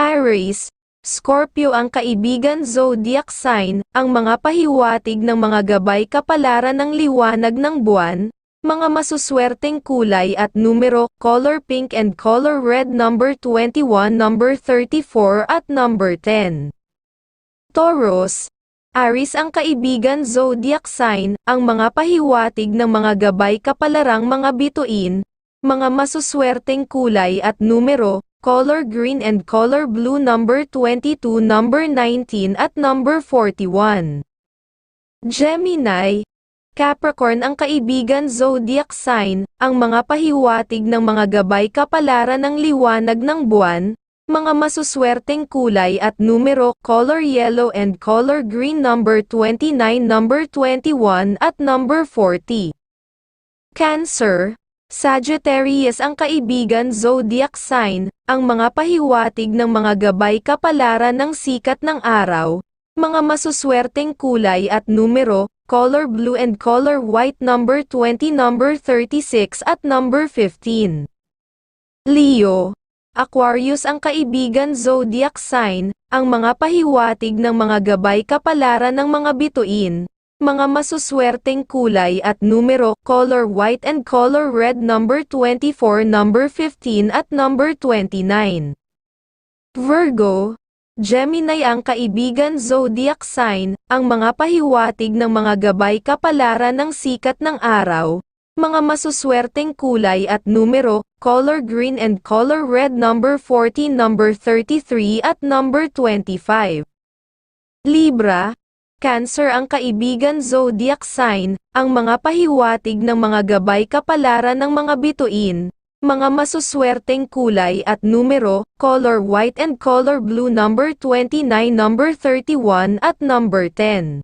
Aries, Scorpio ang kaibigan zodiac sign, ang mga pahiwatig ng mga gabay kapalaran ng liwanag ng buwan, mga masuswerteng kulay at numero, color pink and color red number 21, number 34 at number 10. Taurus, Aries ang kaibigan zodiac sign, ang mga pahiwatig ng mga gabay kapalarang mga bituin, mga masuswerteng kulay at numero, color green and color blue number 22, number 19 at number 41. Gemini, Capricorn ang kaibigan zodiac sign, ang mga pahiwatig ng mga gabay kapalaran ng liwanag ng buwan, mga masuswerteng kulay at numero, color yellow and color green number 29, number 21 at number 40. Cancer, Sagittarius ang kaibigan zodiac sign, ang mga pahiwatig ng mga gabay kapalaran ng sikat ng araw, mga masuswerteng kulay at numero, color blue and color white number 20 number 36 at number 15. Leo, Aquarius ang kaibigan zodiac sign, ang mga pahiwatig ng mga gabay kapalaran ng mga bituin, mga masuswerteng kulay at numero, color white and color red number 24, number 15 at number 29. Virgo, Gemini ang kaibigan zodiac sign, ang mga pahiwatig ng mga gabay kapalaran ng sikat ng araw, mga masuswerteng kulay at numero, color green and color red number 14, number 33 at number 25. Libra, Cancer ang kaibigan zodiac sign, ang mga pahiwatig ng mga gabay kapalaran ng mga bituin, mga masuswerteng kulay at numero, color white and color blue number 29, number 31 at number 10.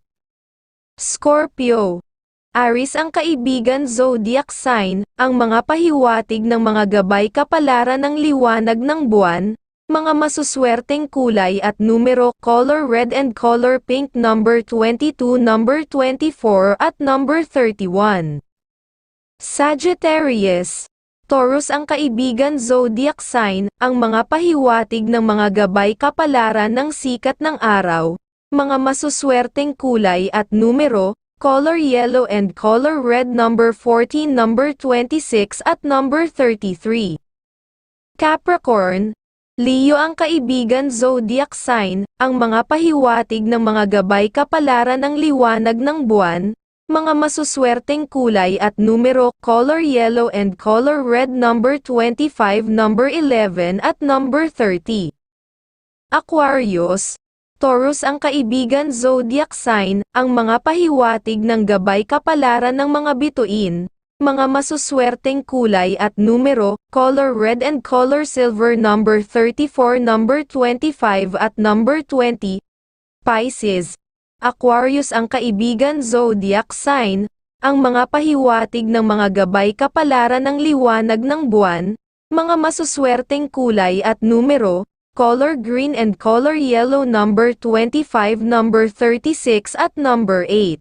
Scorpio, Aries ang kaibigan zodiac sign, ang mga pahiwatig ng mga gabay kapalaran ng liwanag ng buwan, mga masuswerteng kulay at numero, color red and color pink number 22, number 24 at number 31. Sagittarius, Taurus ang kaibigan zodiac sign, ang mga pahiwatig ng mga gabay kapalaran ng sikat ng araw, mga masuswerteng kulay at numero, color yellow and color red number 14, number 26 at number 33. Capricorn, Leo ang kaibigan zodiac sign, ang mga pahiwatig ng mga gabay kapalaran ng liwanag ng buwan, mga masuswerteng kulay at numero, color yellow and color red number 25, number 11 at number 30. Aquarius, Taurus ang kaibigan zodiac sign, ang mga pahiwatig ng gabay kapalaran ng mga bituin, mga masuswerteng kulay at numero, color red and color silver number 34, number 25 at number 20. Pisces, Aquarius ang kaibigan zodiac sign, ang mga pahiwatig ng mga gabay kapalaran ng liwanag ng buwan, mga masuswerteng kulay at numero, color green and color yellow number 25, number 36 at number 8.